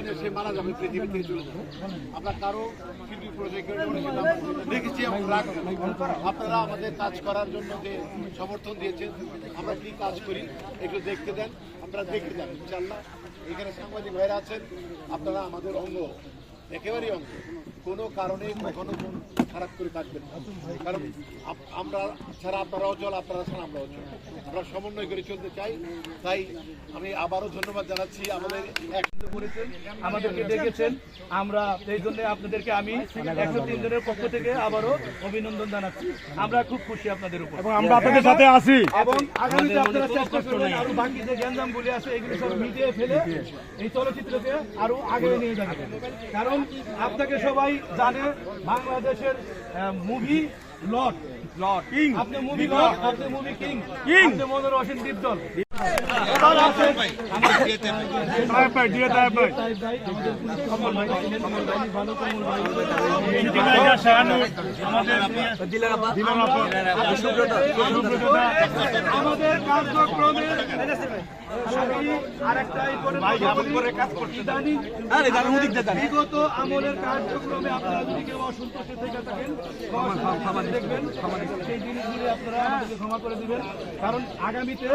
প্রয়োজনে সে মারা যাবে পৃথিবী থেকে চলে যাবে। আমরা কারও কিডনি প্রজেক্টের দেখেছি আপনারা আমাদের কাজ করার জন্য যে সমর্থন দিয়েছেন, আমরা কি কাজ করি একটু দেখতে দেন। আপনারা দেখতে যান ইনশাল্লাহ এখানে সাংবাদিক ভাইরা আছেন, আপনারা আমাদের অঙ্গ। একেবারেই অঙ্গ কোনো কারণে কখনো মন খারাপ করে থাকবেন না। কারণ আমরা ছাড়া আপনারা অচল আপনারা ছাড়া আমরা অচল আমরা সমন্বয় করে চলতে চাই। তাই আমি আবারও ধন্যবাদ জানাচ্ছি আমাদের করেছেন আমাদেরকে ডেকেছেন। আমরা সেই জন্য আপনাদেরকে আমি একশো তিন জনের পক্ষ থেকে আবারও অভিনন্দন জানাচ্ছি। আমরা খুব খুশি আপনাদের উপর। এবং আমরা আপনাদের সাথে আছি। এবং আগামীতে আপনারা চেষ্টা করবেন আরও বাকি যে গ্যাঞ্জামগুলি আছে এগুলি সব মিটিয়ে ফেলে এই চলচ্চিত্রকে আরও আগে নিয়ে যাবেন কারণ আপনাকে সবাই জানে বাংলাদেশের মুভি লট লট কিং আপনি মুভি লট আপনি মুভি কিং কিং মনোর অসীম দীপদল আমাদের কার্যক্রমে বিগত কার্যক্রমে আপনারা কারণ আগামীতে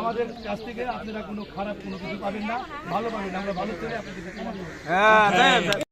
আমাদের কাছ থেকে আপনারা কোনো খারাপ কোনো কিছু পাবেন না। ভালো পাবেন, আমরা ভালো করে আপনাদের